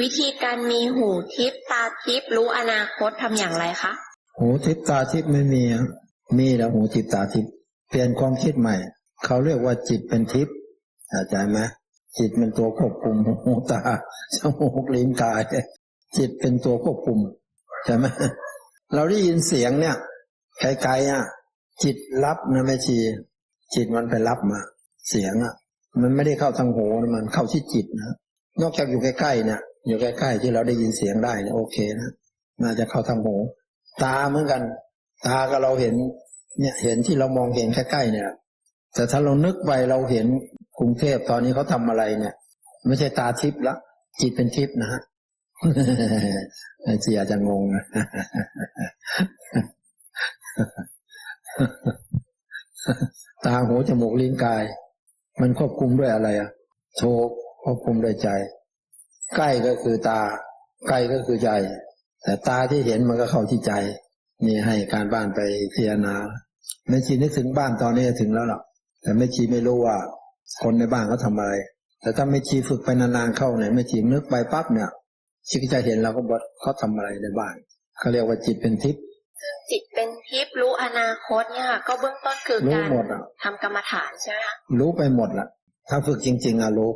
วิธีการมีหูทิพตาทิพรู้อนาคตทำอย่างไรคะ หูทิพตาทิพไม่มีอะมีแล้วหูทิพตาทิพเปลี่ยนความคิดใหม่ เขาเรียกว่าจิตเป็นทิพเข้าใจไหมจิตเป็นตัวควบคุมหูตาจมูกลิ้นกาย จิตเป็นตัวควบคุมใช่ไหมเราได้ยินเสียงเนี่ยไกลๆอะ จิตรับนะแม่ชี จิตมันไปรับมา เสียงอะ มันไม่ได้เข้าทางหูมันเข้าที่จิตนะนอกจากอยู่ใกล้ๆเนี่ย อยู่ใกล้ๆที่เราได้ยินเสียงได้เนี่ยโอเคนะน่าจะเข้าทางหูตาเหมือนกัน ตาก็เราเห็น เนี่ยเห็นที่เรามองเห็นใกล้ๆเนี่ย แต่ถ้าเรานึกไปเราเห็นกรุงเทพตอนนี้เขาทำอะไรเนี่ย ไม่ใช่ตาทิพย์ละจิตเป็นทิพย์นะฮะไอ้เจียจะงงนะตาหูจมูกลิ้นกาย มันควบคุมด้วยอะไรอะโชควบคุมด้วยใจ ใกล้ก็คือตา ใกล้ก็คือใจ แต่ตาที่เห็นมันก็เข้าที่ใจ นี่ให้การบ้านไปพิจารณาแม่ชีนึกถึงบ้านตอนนี้ถึงแล้วหรอกแต่แม่ชีไม่รู้ว่า คนในบ้านเขาทำอะไร แต่ถ้าแม่ชีฝึกไปนานๆเข้าเนี่ยแม่ชีนึกไปปั๊บเนี่ยชีก็จะเห็นเราก็บอกเขาทำอะไรในบ้านเขาเรียกว่าจิตเป็นทิพย์จิตเป็นทิพย์รู้อนาคตเนี่ยค่ะก็เบื้องต้นคือรู้การหมดอะทำกรรมฐานใช่ไหมคะรู้ไปหมดละถ้าฝึกจริง ๆอะรู้